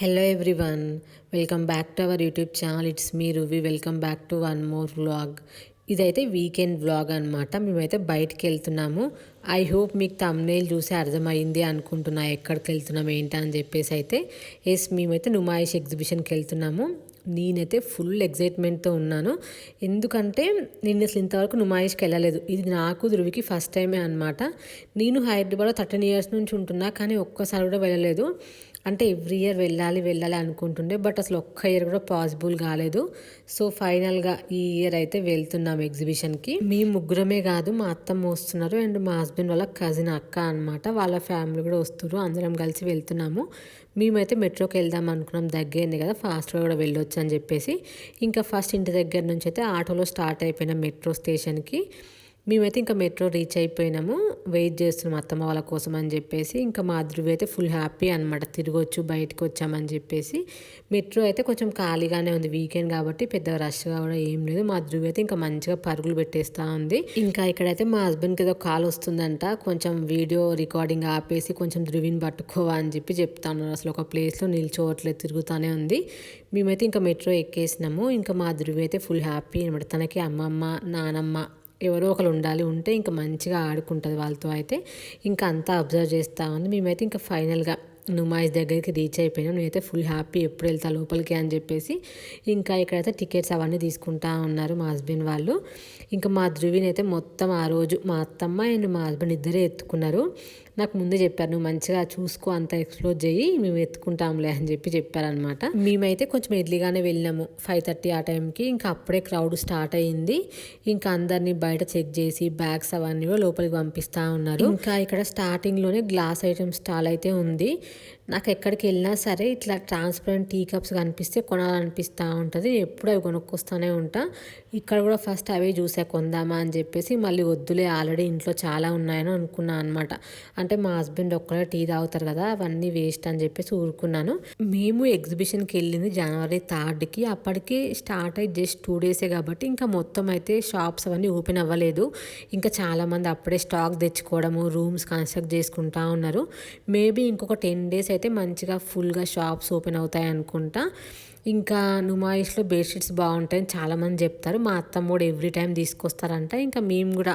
Hello everyone welcome back to our YouTube channel it's me Ruvi welcome back to one more vlog ఇదైతే weekend vlog అనమాట మేమైతే బయటికి వెళ్తున్నాము. I hope మీకు thumbnail చూసి అర్థమైంది అనుకుంటున్నా ఎక్కడికి వెళ్తున్నాం ఏంటని అని చెప్పేసి అయితే. ఎస్ మేమైతే నుమాయిష్ ఎగ్జిబిషన్కి వెళ్తున్నాము. నేనైతే ఫుల్ ఎగ్జైట్మెంట్తో ఉన్నాను. ఎందుకంటే నేను అసలు ఇంతవరకు నుమాయిష్కి వెళ్ళలేదు. ఇది నాకు ధృవికి ఫస్ట్ టైమే అనమాట నేను హైదరాబాద్లో థర్టీన్ ఇయర్స్ నుంచి ఉంటున్నా కానీ ఒక్కసారి కూడా వెళ్ళలేదు. అంటే ఎవ్రీ ఇయర్ వెళ్ళాలి వెళ్ళాలి అనుకుంటుండే. బట్ అసలు ఒక్క ఇయర్ కూడా పాసిబుల్ కాలేదు. సో ఫైనల్గా ఈ ఇయర్ అయితే వెళ్తున్నాం ఎగ్జిబిషన్కి. మీ ముగ్గురమే కాదు మా అత్తమ్మ వస్తున్నారు అండ్ మా హస్బెండ్ వాళ్ళ కజిన్ అక్క అనమాట వాళ్ళ ఫ్యామిలీ కూడా వస్తున్నారు. అందరం కలిసి వెళ్తున్నాము. మేమైతే మెట్రోకి వెళ్దాం అనుకున్నాం. దగ్గరనే కదా ఫాస్ట్గా కూడా వెళ్ళొచ్చు అని చెప్పేసి ఇంకా ఫస్ట్ ఇంటి దగ్గర నుంచి అయితే ఆటోలో స్టార్ట్ అయిపోయిన మెట్రో స్టేషన్కి మేమైతే ఇంకా మెట్రో రీచ్ అయిపోయినాము. వెయిట్ చేస్తున్నాం అత్తమ్మ వాళ్ళ కోసం అని చెప్పేసి. ఇంకా మా ధృవి అయితే ఫుల్ హ్యాపీ అనమాట తిరగొచ్చు బయటకు వచ్చామని చెప్పేసి. మెట్రో అయితే కొంచెం ఖాళీగానే ఉంది. వీకెండ్ కాబట్టి పెద్ద రష్గా కూడా ఏం లేదు. మా ధృవి అయితే ఇంకా మంచిగా పరుగులు పెట్టేస్తూ ఉంది. ఇంకా ఇక్కడైతే మా హస్బెండ్కి ఏదో కాల్ వస్తుందంట. కొంచెం వీడియో రికార్డింగ్ ఆపేసి కొంచెం ధృవిని పట్టుకోవా అని చెప్పి చెప్తాను అసలు ఒక ప్లేస్లో నిల్చోవట్లేదు తిరుగుతూనే ఉంది. మేమైతే ఇంకా మెట్రో ఎక్కేసినాము. ఇంకా మా ధృవి అయితే ఫుల్ హ్యాపీ అనమాట తనకి అమ్మమ్మ నానమ్మ ఎవరో ఒకరు ఉండాలి ఉంటే ఇంకా మంచిగా ఆడుకుంటుంది వాళ్ళతో అయితే. ఇంకా అంతా అబ్జర్వ్ చేస్తూ ఉంది. మేమైతే ఇంకా ఫైనల్గా నుమాయిస్ దగ్గరికి రీచ్ అయిపోయినాం. నేనైతే ఫుల్ హ్యాపీ ఎప్పుడు వెళ్తా లోపలికి అని చెప్పేసి ఇంకా ఇక్కడైతే టికెట్స్ అవన్నీ తీసుకుంటా ఉన్నారు మా హస్బెండ్ వాళ్ళు. ఇంకా మా ధృవిని అయితే మొత్తం ఆ రోజు మా అత్తమ్మ అండ్ మా హస్బెండ్ ఇద్దరే ఎత్తుకున్నారు. నాకు ముందే చెప్పారు నువ్వు మంచిగా చూసుకో అంత ఎక్స్ప్లోర్ చేయి మేము ఎత్తుకుంటాంలే అని చెప్పి చెప్పారనమాట మేమైతే కొంచెం ఎర్లీగానే వెళ్ళినాము. ఫైవ్ థర్టీ ఆ టైంకి ఇంకా అప్పుడే క్రౌడ్ స్టార్ట్ అయ్యింది ఇంకా అందరినీ బయట చెక్ చేసి బ్యాగ్స్ అవన్నీ లోపలికి పంపిస్తూ ఉన్నారు. ఇంకా ఇక్కడ స్టార్టింగ్లోనే గ్లాస్ ఐటమ్ స్టాల్ అయితే ఉంది. నాకు ఎక్కడికి వెళ్ళినా సరే ఇట్లా ట్రాన్స్పరెంట్ టీ కప్స్ కనిపిస్తే కొనాలనిపిస్తూ ఉంటుంది. ఎప్పుడు అవి కొనుక్కొస్తూనే ఉంటా. ఇక్కడ కూడా ఫస్ట్ అవే చూసా కొందామా అని చెప్పేసి మళ్ళీ వద్దులే ఆల్రెడీ ఇంట్లో చాలా ఉన్నాయని అనుకున్నాను అనమాట అంటే మా హస్బెండ్ ఒక్కడే టీ తాగుతారు కదా అవన్నీ వేస్ట్ అని చెప్పేసి ఊరుకున్నాను. మేము ఎగ్జిబిషన్కి వెళ్ళింది జనవరి థర్డ్కి. అప్పటికి స్టార్ట్ అయ్యి జస్ట్ టూ డేసే కాబట్టి ఇంకా మొత్తం అయితే షాప్స్ అవన్నీ ఓపెన్ అవ్వలేదు. ఇంకా చాలామంది అప్పుడే స్టాక్ తెచ్చుకోవడము రూమ్స్ కన్స్ట్రక్ట్ చేసుకుంటా ఉన్నారు. మేబీ ఇంకొక టెన్ డేస్ అయితే మంచిగా ఫుల్గా షాప్స్ ఓపెన్ అవుతాయి అనుకుంటా. ఇంకా నుమాయిష్లో బెడ్షీట్స్ బాగుంటాయని చాలామంది చెప్తారు. మా అత్తమ్మ కూడా ఎవ్రీ టైం తీసుకొస్తారంట. ఇంకా మేము కూడా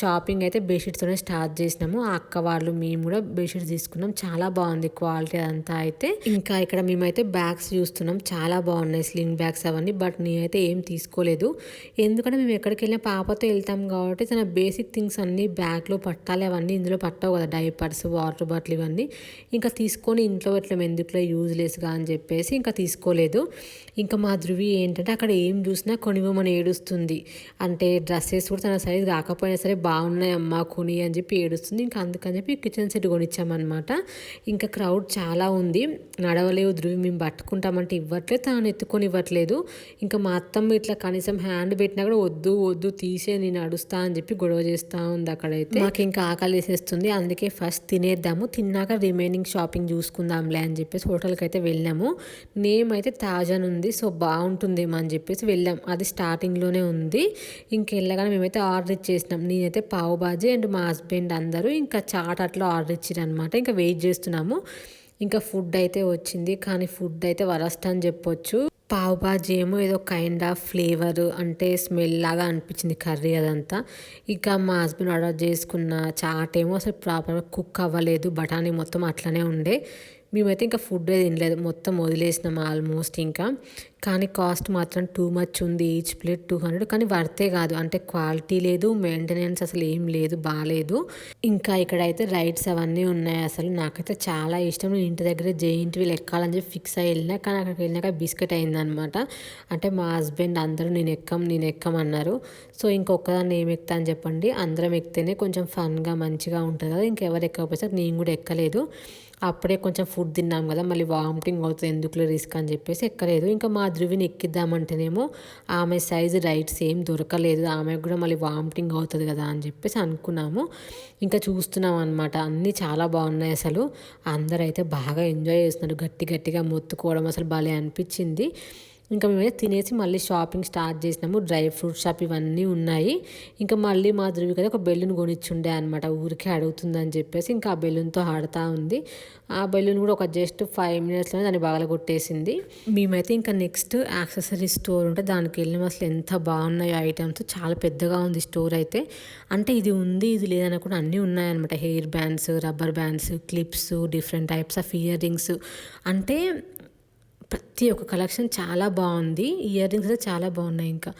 షాపింగ్ అయితే బెడ్షీట్స్తోనే స్టార్ట్ చేసినాము. ఆ అక్క వాళ్ళు మేము కూడా బెడ్షీట్స్ తీసుకున్నాం. చాలా బాగుంది క్వాలిటీ అదంతా అయితే. ఇంకా ఇక్కడ మేమైతే బ్యాగ్స్ చూస్తున్నాం. చాలా బాగున్నాయి స్లింగ్ బ్యాగ్స్ అవన్నీ బట్ నేనైతే ఏం తీసుకోలేదు. ఎందుకంటే మేము ఎక్కడికి వెళ్ళినా పాపతో వెళ్తాం కాబట్టి తన బేసిక్ థింగ్స్ అన్నీ బ్యాగ్లో పట్టాలి. అవన్నీ ఇందులో పట్టవు కదా డైపర్స్ వాటర్ బాటిల్ ఇవన్నీ. ఇంకా తీసుకొని ఇంట్లో ఇట్లా ఎందుకులో యూజ్లెస్గా అని చెప్పేసి ఇంకా తీసుకోలేదు. ఇంకా మా ధృవి ఏంటంటే అక్కడ ఏం చూసినా కొనివ్వమని ఏడుస్తుంది. అంటే డ్రెస్సెస్ కూడా తన సైజ్ కాకపోయినా సరే బాగున్నాయి కొని అని చెప్పి ఏడుస్తుంది. ఇంకా అందుకని చెప్పి కిచెన్ సెట్ కొనిచ్చామన్నమాట. ఇంకా క్రౌడ్ చాలా ఉంది. నడవలేవు ధృవి మేము పట్టుకుంటామంటే ఇవ్వట్లేదు తాను ఎత్తుకొని ఇవ్వట్లేదు. ఇంకా మా అత్తమ్మ ఇట్లా కనీసం హ్యాండ్ పెట్టినా కూడా వద్దు వద్దు తీసే నేను నడుస్తా అని చెప్పి గొడవ చేస్తూ ఉంది అక్కడైతే. మాకు ఇంకా ఆకలి వేసేస్తుంది. అందుకే ఫస్ట్ తినేద్దాము తిన్నాక రిమైనింగ్ షాపింగ్ చూసుకుందాంలే అని చెప్పేసి హోటల్కి అయితే వెళ్ళాము. నేమ్ అయితే తాజాన్ ఉంది సో బాగుంటుందేమో అని చెప్పేసి వెళ్ళాం. అది స్టార్టింగ్లోనే ఉంది. ఇంకెళ్ళగానే మేమైతే ఆర్డర్ ఇచ్చేసినాం. నేనైతే పావు బాజీ అండ్ మా హస్బెండ్ అందరూ ఇంకా చాట్ అట్లా ఆర్డర్ ఇచ్చారనమాట ఇంకా వెయిట్ చేస్తున్నాము. ఇంకా ఫుడ్ అయితే వచ్చింది. కానీ ఫుడ్ అయితే వరస్ట్ అని చెప్పొచ్చు. పావు బాజీ ఏమో ఏదో కైండ్ ఆఫ్ ఫ్లేవర్ అంటే స్మెల్ లాగా అనిపించింది కర్రీ అదంతా. ఇక మా హస్బెండ్ ఆర్డర్ చేసుకున్న చాట్ ఏమో అసలు ప్రాపర్గా కుక్ అవ్వలేదు. బఠానీ మొత్తం అట్లనే ఉండే. మేమైతే ఇంకా ఫుడ్ తినలేదు. మొత్తం వదిలేసినాం ఆల్మోస్ట్ ఇంకా. కానీ కాస్ట్ మాత్రం టూ మచ్ ఉంది. ఈచ్ ప్లేట్ టూ హండ్రెడ్ కానీ వర్తే కాదు. అంటే క్వాలిటీ లేదు మెయింటెనెన్స్ అసలు ఏం లేదు బాగాలేదు ఇంకా ఇక్కడైతే రైడ్స్ అవన్నీ ఉన్నాయి అసలు. నాకైతే చాలా ఇష్టం. నేను ఇంటి దగ్గర జెయింట్ వీల్ ఎక్కాలని చెప్పి ఫిక్స్ అయ్యి వెళ్ళినా కానీ అక్కడికి వెళ్ళినాక బిస్కెట్ అయిందనమాట అంటే మా హస్బెండ్ అందరూ నేను ఎక్కం నేను ఎక్కమన్నారు సో ఇంకొకదాన్ని ఏం ఎక్కుతా అని చెప్పండి. అందరం ఎక్కితేనే కొంచెం ఫన్గా మంచిగా ఉంటుంది కదా. ఇంకెవరు ఎక్కకపోతే నేను కూడా ఎక్కలేదు. అప్పుడే కొంచెం ఫుడ్ తిన్నాం కదా మళ్ళీ వామిటింగ్ అవుతుంది ఎందుకులో రిస్క్ అని చెప్పేసి ఎక్కలేదు. ఇంకా మా ధృవిని ఎక్కిద్దామంటేనేమో ఆమె సైజు రైట్ సేమ్ దొరకలేదు ఆమె కూడా మళ్ళీ వామిటింగ్ అవుతుంది కదా అని చెప్పేసి అనుకున్నాము. ఇంకా చూస్తున్నాం అనమాట అన్నీ చాలా బాగున్నాయి అసలు. అందరూ అయితే బాగా ఎంజాయ్ చేస్తున్నారు గట్టి గట్టిగా మొత్తుకోవడం అసలు భలే అనిపించింది. ఇంకా మేమైతే తినేసి మళ్ళీ షాపింగ్ స్టార్ట్ చేసినాము. డ్రై ఫ్రూట్ షాప్ ఇవన్నీ ఉన్నాయి. ఇంకా మళ్ళీ మా ధృవి కదా ఒక బెలూన్ కొనిచ్చుండే అనమాట ఊరికే అడుగుతుందని చెప్పేసి ఇంకా ఆ బెలూన్తో ఆడుతూ ఉంది. ఆ బెలూన్ కూడా ఒక జస్ట్ ఫైవ్ మినిట్స్లోనే దాన్ని బాగా కొట్టేసింది మేమైతే ఇంకా నెక్స్ట్ యాక్సెసరీ స్టోర్ ఉంటే దానికి వెళ్ళిన. అసలు ఎంత బాగున్నాయో ఐటమ్స్. చాలా పెద్దగా ఉంది స్టోర్ అయితే. అంటే ఇది ఉంది ఇది లేదని కూడా అన్నీ ఉన్నాయన్నమాట. Hair bands rubber bands clips different types of earrings. అంటే ప్రతి ఒక్క కలెక్షన్ చాలా బాగుంది. ఇయర్ రింగ్స్ అయితే చాలా బాగున్నాయి ఇంకా.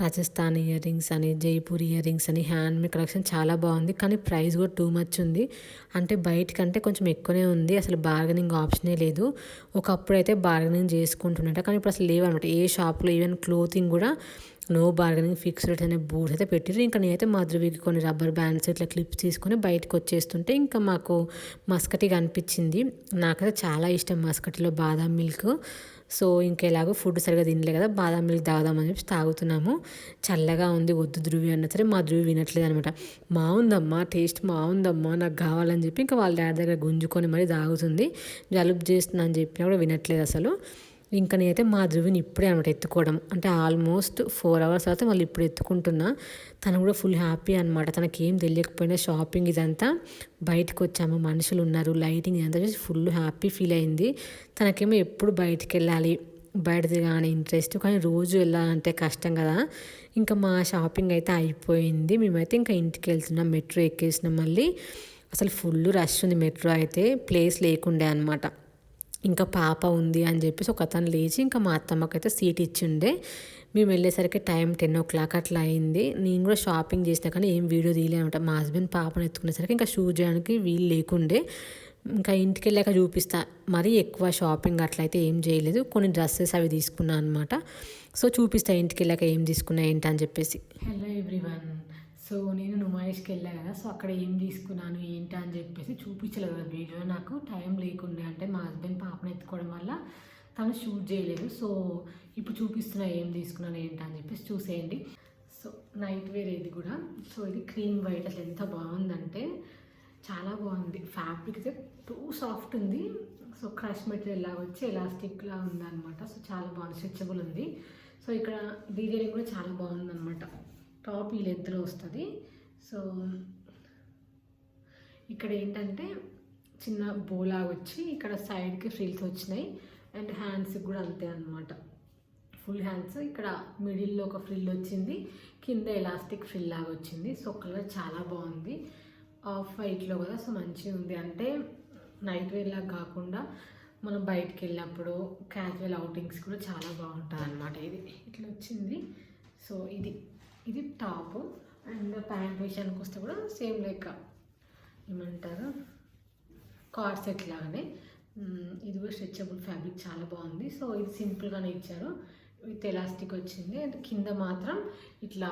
రాజస్థాన్ ఇయర్ రింగ్స్ అని జైపూర్ ఇయర్ రింగ్స్ అని హ్యాండ్మేడ్ కలెక్షన్ చాలా బాగుంది. కానీ ప్రైస్ కూడా టూ మచ్ ఉంది. అంటే బయటకంటే కొంచెం ఎక్కువనే ఉంది. అసలు బార్గెనింగ్ ఆప్షనే లేదు. ఒకప్పుడు అయితే బార్గెనింగ్ చేసుకుంటున్నట్ట కానీ ఇప్పుడు అసలు లేవన్నమాట. ఏ షాప్లో ఈవెన్ క్లోతింగ్ కూడా నో బార్గెనింగ్ ఫిక్స్ రేట్ అనే బోర్డ్స్ అయితే పెట్టారు ఇంకా నేనైతే మా కొన్ని రబ్బర్ బ్యాండ్స్ ఇట్లా క్లిప్స్ తీసుకొని బయటకు వచ్చేస్తుంటే ఇంకా మాకు మస్కటిగా అనిపించింది నాకైతే చాలా ఇష్టం మస్కటిలో బాదాం మిల్క్ సో ఇంకెలాగో ఫుడ్ సరిగా తినలే కదా బాదాం మిల్క్ తాగుదామని చెప్పి తాగుతున్నాము. చల్లగా ఉంది వద్దు ధృవి అన్న సరే మా ధృవి వినట్లేదు అనమాట బాగుందమ్మా టేస్ట్ బాగుందమ్మా నాకు కావాలని చెప్పి ఇంకా వాళ్ళ డాడీ దగ్గర గుంజుకొని మరీ తాగుతుంది. జలుబు చేస్తుందని అని చెప్పినా కూడా వినట్లేదు అసలు. ఇంకా నేనైతే మా ధృవిని ఇప్పుడే అనమాట ఎత్తుకోవడం. అంటే ఆల్మోస్ట్ ఫోర్ అవర్స్ తర్వాత మళ్ళీ ఇప్పుడు ఎత్తుకుంటున్నా. తను కూడా ఫుల్ హ్యాపీ అనమాట. తనకి ఏం తెలియకపోయినా షాపింగ్ ఇదంతా బయటకు వచ్చాము మనుషులు ఉన్నారు లైటింగ్ ఇదంతా చూసి ఫుల్ హ్యాపీ ఫీల్ అయింది. తనకేమో ఎప్పుడు బయటికి వెళ్ళాలి బయట తిరగానే ఇంట్రెస్ట్. కానీ రోజు వెళ్ళాలంటే కష్టం కదా. ఇంకా మా షాపింగ్ అయితే అయిపోయింది. మేమైతే ఇంకా ఇంటికి వెళ్తున్నాం మెట్రో ఎక్కేసినాం మళ్ళీ. అసలు ఫుల్ రష్ ఉంది మెట్రో అయితే ప్లేస్ లేకుండే అనమాట. ఇంకా పాప ఉంది అని చెప్పేసి ఒక అతను లేచి ఇంకా మా అత్తమ్మకైతే సీట్ ఇచ్చిండే. మేము వెళ్ళేసరికి టైం టెన్ ఓ క్లాక్ అట్లా అయింది. నేను కూడా షాపింగ్ చేసినా కానీ ఏం వీడియో తీయలేమంట మా హస్బెండ్ పాపను ఎత్తుకునేసరికి ఇంకా షూ చేయడానికి వీలు లేకుండే. ఇంకా ఇంటికి వెళ్ళాక చూపిస్తా. మరీ ఎక్కువ షాపింగ్ అట్లయితే ఏం చేయలేదు. కొన్ని డ్రెస్సెస్ అవి తీసుకున్నాను అనమాట. సో చూపిస్తా ఇంటికి వెళ్ళాక ఏం తీసుకున్నా ఏంటని చెప్పేసి. హలో ఎవ్రీవన్ సో నేను నుమాయిష్కి వెళ్ళా కదా సో అక్కడ ఏం తీసుకున్నాను ఏంటి అని చెప్పేసి చూపించలేదు కదా వీడియో నాకు. టైం లేకుండే అంటే మా హస్బెండ్ పాపను ఎత్తుకోవడం వల్ల తను షూట్ చేయలేదు. సో ఇప్పుడు చూపిస్తున్నా ఏం తీసుకున్నాను ఏంటి అని చెప్పేసి చూసేయండి. సో నైట్ వేర్ ఇది కూడా. సో ఇది క్రీమ్ వైట్ అసలు ఎంత బాగుందంటే చాలా బాగుంది. ఫ్యాబ్రిక్ అయితే టూ సాఫ్ట్ ఉంది. సో క్రష్ మెటీరియల్ లాగా వచ్చి ఎలాస్టిక్లా ఉందన్నమాట. సో చాలా బాగుంది స్ట్రెచబుల్ ఉంది. సో ఇక్కడ డీటెయిలింగ్ కూడా చాలా బాగుందన్నమాట. టాప్ ఈ లెంత్లో వస్తుంది. సో ఇక్కడ ఏంటంటే చిన్న బోలా వచ్చి ఇక్కడ సైడ్కి ఫ్రిల్స్ వచ్చినాయి. అండ్ హ్యాండ్స్ కూడా అంతే అనమాట ఫుల్ హ్యాండ్స్. ఇక్కడ మిడిల్లో ఒక ఫ్రిల్ వచ్చింది. కింద ఎలాస్టిక్ ఫ్రిల్ లాగా వచ్చింది సో కలర్ చాలా బాగుంది. ఆఫ్ వైట్లో కదా సో మంచిగా ఉంది. అంటే నైట్ వేర్ లాగా కాకుండా మనం బయటికి వెళ్ళినప్పుడు క్యాజువల్ అవుటింగ్స్ కూడా చాలా బాగుంటుంది అనమాట ఇది ఇట్లా వచ్చింది. సో ఇది. ఇది టాప్ అండ్ ప్యాంట్ విషయానికి వస్తే కూడా సేమ్ లైక్ ఏమంటారు? కార్డ్ సెట్ లాగానే. ఇది కూడా స్ట్రెచబుల్ ఫ్యాబ్రిక్ చాలా బాగుంది. సో ఇది సింపుల్గానే ఇచ్చారు. విత్ ఎలాస్టిక్ వచ్చింది. అండ్ కింద మాత్రం ఇట్లా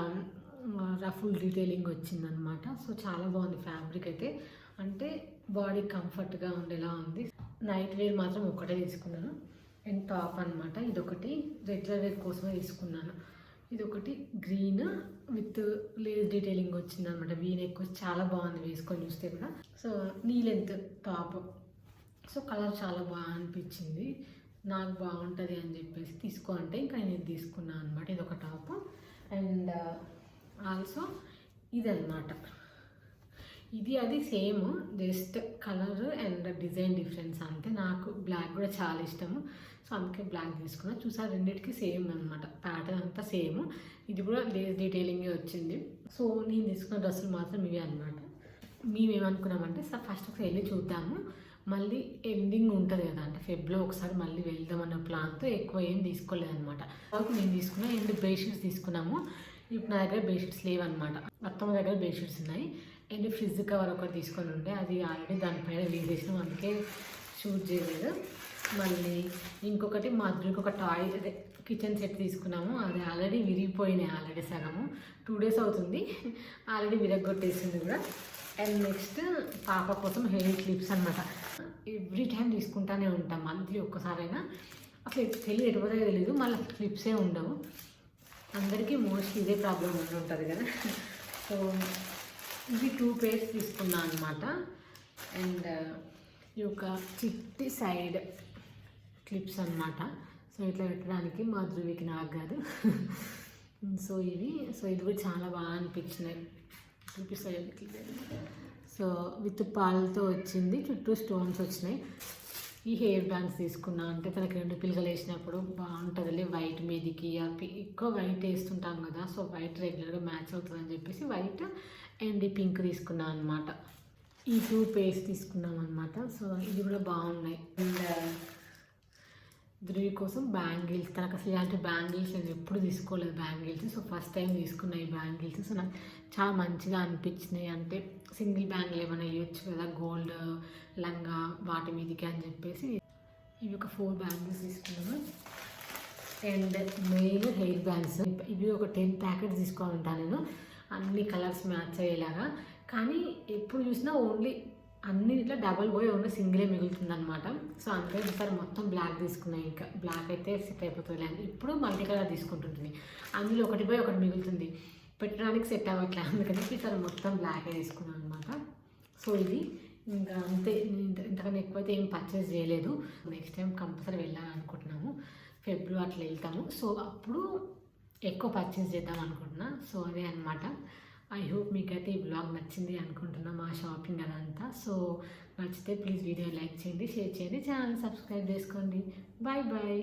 రఫుల్ డీటెయిలింగ్ వచ్చిందనమాట సో చాలా బాగుంది ఫ్యాబ్రిక్ అయితే. అంటే బాడీ కంఫర్ట్గా ఉండేలా ఉంది. నైట్ వేర్ మాత్రం ఒకటే తీసుకున్నాను. అండ్ టాప్ అనమాట ఇదొకటి. రెగ్యులర్ వేర్ కోసమే తీసుకున్నాను. ఇది ఒకటి గ్రీన్ విత్ లేస్ డీటెయిలింగ్ వచ్చింది అనమాట వీ నెక్ చాలా బాగుంది వేసుకొని చూస్తే కూడా. So knee length top. So colour చాలా బాగా అనిపించింది. నాకు బాగుంటుంది అని చెప్పేసి తీసుకో అంటే ఇంకా నేను తీసుకున్నాను అనమాట. ఇది ఒక టాప్. అండ్ ఆల్సో ఇది అనమాట ఇది అది same just colour and design difference అంతే. నాకు బ్లాక్ కూడా చాలా ఇష్టము. సో అందుకే బ్లాక్ తీసుకున్నా. చూసా రెండింటికి సేమ్ అనమాట. ప్యాటర్న్ అంతా సేమ్. ఇది కూడా లేస్ డీటెయిలింగే వచ్చింది. సో నేను తీసుకున్న డ్రెస్సులు మాత్రం ఇవే అనమాట మేమేమనుకున్నామంటే సార్ ఫస్ట్ ఒకసారి వెళ్ళి చూద్దాము. మళ్ళీ ఎండింగ్ ఉంటుంది కదా అంటే ఫెబ్లో ఒకసారి మళ్ళీ వెళ్దాం అన్న ప్లాన్తో ఎక్కువ ఏం తీసుకోలేదన్నమాట కాబట్టి నేను తీసుకున్నా రెండు బెడ్షీట్స్ తీసుకున్నాము. ఇప్పుడు నా దగ్గర బెడ్షీట్స్ లేవన్నమాట. అత్తమ్మ దగ్గర బెడ్షీట్స్ ఉన్నాయి. అండ్ ఫ్రిడ్జ్ కవర్ ఒకటి తీసుకొని ఉంటే అది ఆల్రెడీ దానిపైన వేసేసినాం. అందుకే షూట్ చేయలేదు. మళ్ళీ ఇంకొకటి మా అద్దరికి ఒక టాయ్ కిచెన్ సెట్ తీసుకున్నాము. అది ఆల్రెడీ విరిగిపోయినాయి ఆల్రెడీ సగము. టూ డేస్ అవుతుంది. ఆల్రెడీ విరగొట్టేసింది కూడా. అండ్ నెక్స్ట్ పాప కోసం హెయిర్ క్లిప్స్ అనమాట ఎవ్రీ టైం తీసుకుంటానే ఉంటాం. మంత్లీ ఒక్కసారైనా. అసలు తెలియదు ఎటుపోతే తెలియదు మళ్ళీ క్లిప్సే ఉండవు. అందరికీ మోస్ట్లీ ఇదే ప్రాబ్లం ఉంటుంది కదా. సో ఇవి టూ పేర్స్ తీసుకున్నా అనమాట అండ్ ఈ యొక్క చిట్టి సైడ్ క్లిప్స్ అనమాట సో ఇట్లా పెట్టడానికి మా ధృవికి నాకు కాదు. సో ఇవి సో ఇది కూడా చాలా బాగా అనిపించినాయి. అనిపిస్తాయి సో విత్ పాలతో వచ్చింది చుట్టూ స్టోన్స్ వచ్చినాయి. ఈ హెయిర్ బ్యాండ్స్ తీసుకున్నా అంటే తనకి రెండు పిల్లలు వేసినప్పుడు బాగుంటుందిలే వైట్ మీదికి ఎక్కువ వైట్ వేస్తుంటాం కదా సో వైట్ రెగ్యులర్గా మ్యాచ్ అవుతుందని చెప్పేసి వైట్ అండ్ ఈ పింక్ తీసుకున్నాను అనమాట ఈ టూ పేస్ట్ తీసుకున్నాం అనమాట సో ఇది కూడా బాగున్నాయి. అండ్ ధృవి కోసం బ్యాంగిల్స్ తనకు అసలు ఇలాంటి బ్యాంగిల్స్ నేను ఎప్పుడు తీసుకోలేదు బ్యాంగిల్స్. సో ఫస్ట్ టైం తీసుకున్న ఈ బ్యాంగిల్స్. సో నాకు చాలా మంచిగా అనిపించినాయి. అంటే సింగిల్ బ్యాంగిల్ ఏమైనా వేయచ్చు కదా గోల్డ్ లంగా వాటి మీదకి అని చెప్పేసి. ఇవి ఒక ఫోర్ బ్యాంగిల్స్ తీసుకున్నాను. And main hair bands. ఇవి ఒక టెన్ ప్యాకెట్స్ తీసుకోవాలంటాను నేను. అన్ని కలర్స్ మ్యాచ్ అయ్యేలాగా. కానీ ఎప్పుడు చూసినా ఓన్లీ అన్నిట్లో డబల్ పోయి ఓన్లీ సింగిలే మిగులుతుంది అనమాట సో అందుకే ఈసారి మొత్తం బ్లాక్ తీసుకున్నాయి ఇంకా. బ్లాక్ అయితే సెట్ అయిపోతుంది లేదు ఇప్పుడు మల్టీ కలర్ తీసుకుంటుంటుంది. అందులో ఒకటి పోయి ఒకటి మిగులుతుంది. పెట్టడానికి సెట్ అవ్వట్లే. అందుకని ఈసారి మొత్తం బ్లాకే తీసుకున్నాను అనమాట సో ఇది ఇంకా అంతే. ఇంత- ఇంతకన్నా ఎక్కువైతే ఏం పర్చేస్ చేయలేదు. నెక్స్ట్ టైం కంపల్సరీ వెళ్ళాలని అనుకుంటున్నాము. ఫిబ్రవరి అట్లా వెళ్తాము. సో అప్పుడు ఎక్కువ పర్చేస్ చేద్దాం అనుకుంటున్నా. సో అదే అనమాట ఐ హోప్ మీకైతే ఈ బ్లాగ్ నచ్చింది అనుకుంటున్నా మా షాపింగ్ అదంతా. సో నచ్చితే ప్లీజ్ వీడియో లైక్ చేయండి షేర్ చేయండి ఛానల్ సబ్స్క్రైబ్ చేసుకోండి. Bye bye